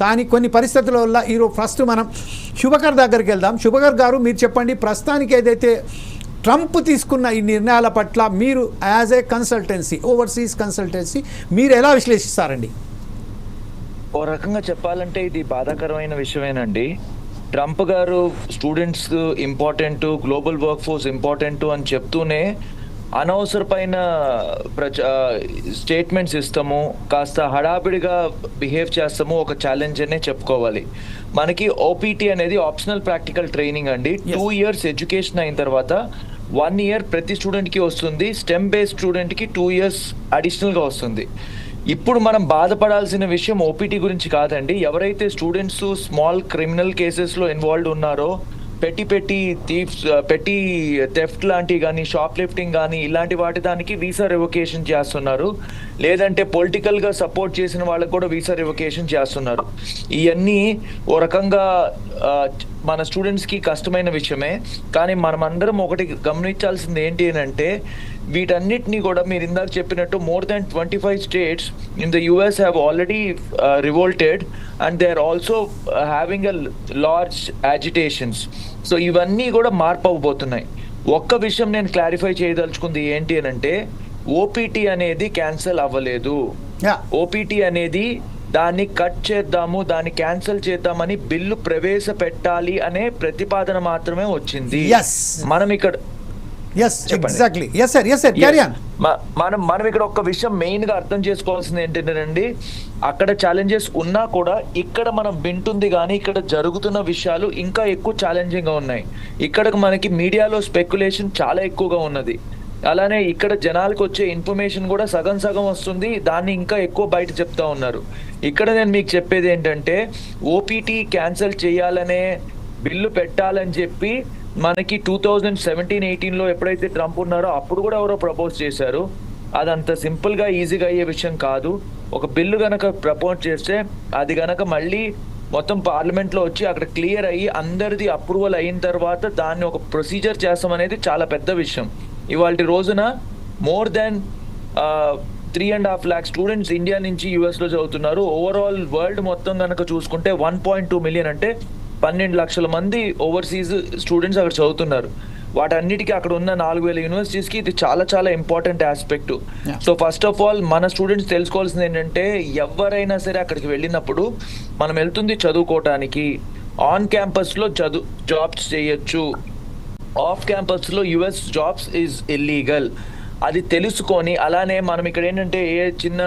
కానీ కొన్ని పరిస్థితుల వల్ల ఈరోజు ఫస్ట్ మనం శుభకర్ దగ్గరికి వెళ్దాం. శుభకర్ గారు మీరు చెప్పండి ప్రస్తుతానికి ఏదైతే ట్రంప్ తీసుకున్న ఈ నిర్ణయాల పట్ల మీరు as a consultancy overseas consultancy మీరు ఎలా విశ్లేషిస్తారండి? ఓ రకంగా చెప్పాలంటే ఇది బాధాకరమైన విషయమేనండి. ట్రంప్ గారు students important global workforce important అని చెప్తూనే అనవసరమైన ప్రచ స్టేట్మెంట్స్ ఇస్తాము కాస్త హడావిడిగా బిహేవ్ చేస్తాము ఒక ఛాలెంజ్ అనే చెప్పుకోవాలి. మనకి ఓపీటీ అనేది ఆప్షనల్ ప్రాక్టికల్ ట్రైనింగ్ అండి. టూ ఇయర్స్ ఎడ్యుకేషన్ అయిన తర్వాత వన్ ఇయర్ ప్రతి స్టూడెంట్కి వస్తుంది స్టెమ్ బేస్డ్ స్టూడెంట్కి టూ ఇయర్స్ అడిషనల్గా వస్తుంది. ఇప్పుడు మనం బాధపడాల్సిన విషయం ఓపీటీ గురించి కాదండి. ఎవరైతే స్టూడెంట్స్ స్మాల్ క్రిమినల్ కేసెస్లో ఇన్వాల్వ్ ఉన్నారో పెట్టి పెట్టి థీఫ్స్ పెట్టి థెఫ్ట్ లాంటివి కానీ షాప్ లిఫ్టింగ్ కానీ ఇలాంటి వాటి దానికి వీసా రివొకేషన్ చేస్తున్నారు. లేదంటే పొలిటికల్గా సపోర్ట్ చేసిన వాళ్ళకి కూడా వీసా రివొకేషన్ చేస్తున్నారు. ఇవన్నీ ఓ రకంగా మన స్టూడెంట్స్కి కష్టమైన విషయమే. కానీ మనం అందరం ఒకటి గమనించాల్సింది ఏంటి అని అంటే వీటన్నిటిని కూడా మీరు ఇందాక చెప్పినట్టు more than twenty five states in the US have already revolted and they are also having a large agitations so ఇవన్నీ కూడా మార్పు అవ్వబోతున్నాయి ఒక్క విషయం నేను క్లారిఫై చేయదలుచుకుంది ఏంటి అని అంటే ఓపీటీ అనేది క్యాన్సిల్ అవ్వలేదు ఓపీటీ అనేది దాన్ని కట్ చేద్దాము దాన్ని క్యాన్సిల్ చేద్దామని బిల్లు ప్రవేశపెట్టాలి అనే ప్రతిపాదన మాత్రమే వచ్చింది. మనం ఇక్కడ. Exactly yes sir yes sir మనం మనం ఇక్కడ ఒక విషయం మెయిన్గా అర్థం చేసుకోవాల్సింది ఏంటంటేనండి అక్కడ ఛాలెంజెస్ ఉన్నా కూడా ఇక్కడ మనం వింటుంది కానీ ఇక్కడ జరుగుతున్న విషయాలు ఇంకా ఎక్కువ ఛాలెంజింగ్గా ఉన్నాయి. ఇక్కడ మనకి మీడియాలో స్పెక్యులేషన్ చాలా ఎక్కువగా ఉన్నది. అలానే ఇక్కడ జనాలకు వచ్చే ఇన్ఫర్మేషన్ కూడా సగం సగం వస్తుంది. దాన్ని ఇంకా ఎక్కువ బయట చెప్తా ఉన్నారు. ఇక్కడ నేను మీకు చెప్పేది ఏంటంటే ఓపీటీ క్యాన్సిల్ చేయాలనే బిల్లు పెట్టాలని చెప్పి మనకి టూ థౌజండ్ సెవెంటీన్ ఎయిటీన్లో ఎప్పుడైతే ట్రంప్ ఉన్నారో అప్పుడు కూడా ఎవరో ప్రపోజ్ చేశారు. అదంత సింపుల్గా ఈజీగా అయ్యే విషయం కాదు. ఒక బిల్లు గనక ప్రపోజ్ చేస్తే అది గనక మళ్ళీ మొత్తం పార్లమెంట్లో వచ్చి అక్కడ క్లియర్ అయ్యి అందరిది అప్రూవల్ అయిన తర్వాత దాన్ని ఒక ప్రొసీజర్ చేస్తాం అనేది చాలా పెద్ద విషయం. ఇవాళ రోజున more than three and half lakh students India నుంచి యూఎస్లో చదువుతున్నారు. ఓవరాల్ వరల్డ్ మొత్తం కనుక చూసుకుంటే వన్ పాయింట్ టూ మిలియన్ అంటే పన్నెండు లక్షల మంది ఓవర్సీస్ స్టూడెంట్స్ అక్కడ చదువుతున్నారు. వాటన్నిటికీ అక్కడ ఉన్న నాలుగు వేల యూనివర్సిటీస్కి ఇది చాలా చాలా important aspect. So first of all మన స్టూడెంట్స్ తెలుసుకోవాల్సింది ఏంటంటే ఎవరైనా సరే అక్కడికి వెళ్ళినప్పుడు మనం వెళ్తుంది చదువుకోవటానికి. ఆన్ క్యాంపస్లో చదువు జాబ్స్ చేయొచ్చు. ఆఫ్ క్యాంపస్లో యుఎస్ జాబ్స్ ఈజ్ ఇల్లీగల్ అది తెలుసుకొని అలానే మనం ఇక్కడ ఏంటంటే ఏ చిన్న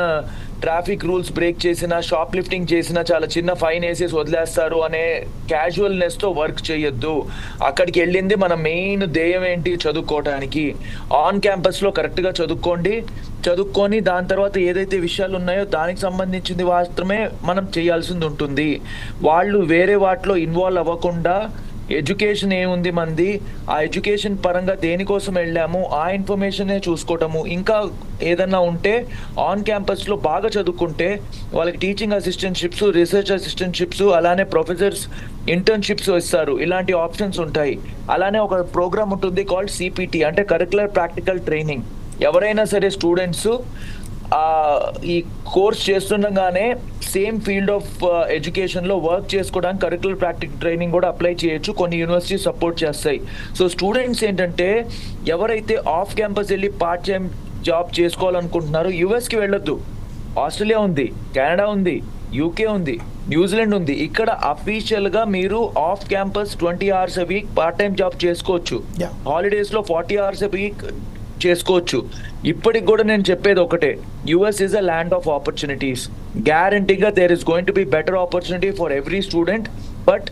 ట్రాఫిక్ రూల్స్ బ్రేక్ చేసినా షాప్ లిఫ్టింగ్ చేసినా చాలా చిన్న ఫైన్ వేసేసి వదిలేస్తారు అనే క్యాజువల్నెస్తో వర్క్ చేయొద్దు. అక్కడికి వెళ్ళింది మన మెయిన్ ధ్యేయం ఏంటి చదువుకోవటానికి? ఆన్ క్యాంపస్లో కరెక్ట్గా చదువుకోండి. చదువుకొని దాని తర్వాత ఏదైతే విషయాలు ఉన్నాయో దానికి సంబంధించింది మాత్రమే మనం చేయాల్సింది ఉంటుంది. వాళ్ళు వేరే వాటిలో ఇన్వాల్వ్ అవ్వకుండా ఎడ్యుకేషన్ ఏముంది మంది? ఆ ఎడ్యుకేషన్ పరంగా దేనికోసం వెళ్ళాము? ఆ ఇన్ఫర్మేషనే చూసుకోవటము. ఇంకా ఏదన్నా ఉంటే ఆన్ క్యాంపస్లో బాగా చదువుకుంటే వాళ్ళకి టీచింగ్ అసిస్టెంట్షిప్స్ రీసెర్చ్ అసిస్టెంట్షిప్స్ అలానే ప్రొఫెసర్స్ ఇంటర్న్షిప్స్ ఇస్తారు. ఇలాంటి ఆప్షన్స్ ఉంటాయి. అలానే ఒక ప్రోగ్రామ్ ఉంటుంది కాల్డ్ సిపిటి అంటే కరికులర్ ప్రాక్టికల్ ట్రైనింగ్ ఎవరైనా సరే స్టూడెంట్స్ ఈ కోర్స్ చేస్తుండగానే సేమ్ ఫీల్డ్ ఆఫ్ ఎడ్యుకేషన్లో వర్క్ చేసుకోవడానికి కరికులర్ ప్రాక్టిక్ ట్రైనింగ్ కూడా అప్లై చేయొచ్చు. కొన్ని యూనివర్సిటీ సపోర్ట్ చేస్తాయి. సో స్టూడెంట్స్ ఏంటంటే ఎవరైతే ఆఫ్ క్యాంపస్ వెళ్ళి పార్ట్ టైం జాబ్ చేసుకోవాలనుకుంటున్నారో యుఎస్కి వెళ్ళొద్దు. ఆస్ట్రేలియా ఉంది కెనడా ఉంది యూకే ఉంది న్యూజిలాండ్ ఉంది. ఇక్కడ అఫీషియల్గా మీరు off campus twenty hours week part time job చేసుకోవచ్చు. హాలిడేస్లో ఫార్టీ అవర్స్ వీక్ చేసుకోవచ్చు. ఇప్పటికి కూడా నేను చెప్పేది ఒకటే. US is a land of opportunities గ్యారంటీగా there is going to be better opportunity for every student but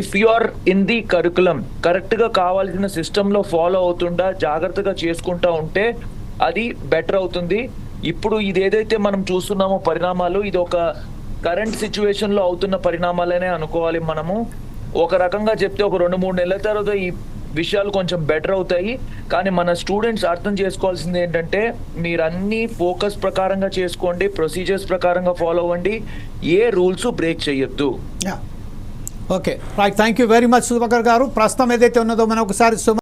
if you are in the curriculum కరెక్ట్గా కావాల్సిన సిస్టంలో ఫాలో అవుతుండా జాగ్రత్తగా చేసుకుంటా ఉంటే అది బెటర్ అవుతుంది. ఇప్పుడు ఇది ఏదైతే మనం చూస్తున్నామో పరిణామాలు ఇది ఒక కరెంట్ సిచ్యువేషన్లో అవుతున్న పరిణామాలనే అనుకోవాలి మనము. ఒక రకంగా చెప్తే ఒక రెండు మూడు నెలల తర్వాత ఈ విషయాలు కొంచెం బెటర్ అవుతాయి. కానీ మన స్టూడెంట్స్ అర్థం చేసుకోవాల్సింది ఏంటంటే మీరు అన్ని ఫోకస్ ప్రకారంగా చేసుకోండి ప్రొసీజర్స్ ప్రకారంగా ఫాలో అవ్వండి. ఏ రూల్స్ బ్రేక్ చేయొద్దు. Okay right thank you very much Sudhakar గారు. ప్రస్తుతం ఏదైతే ఉన్నదో మనం ఒకసారి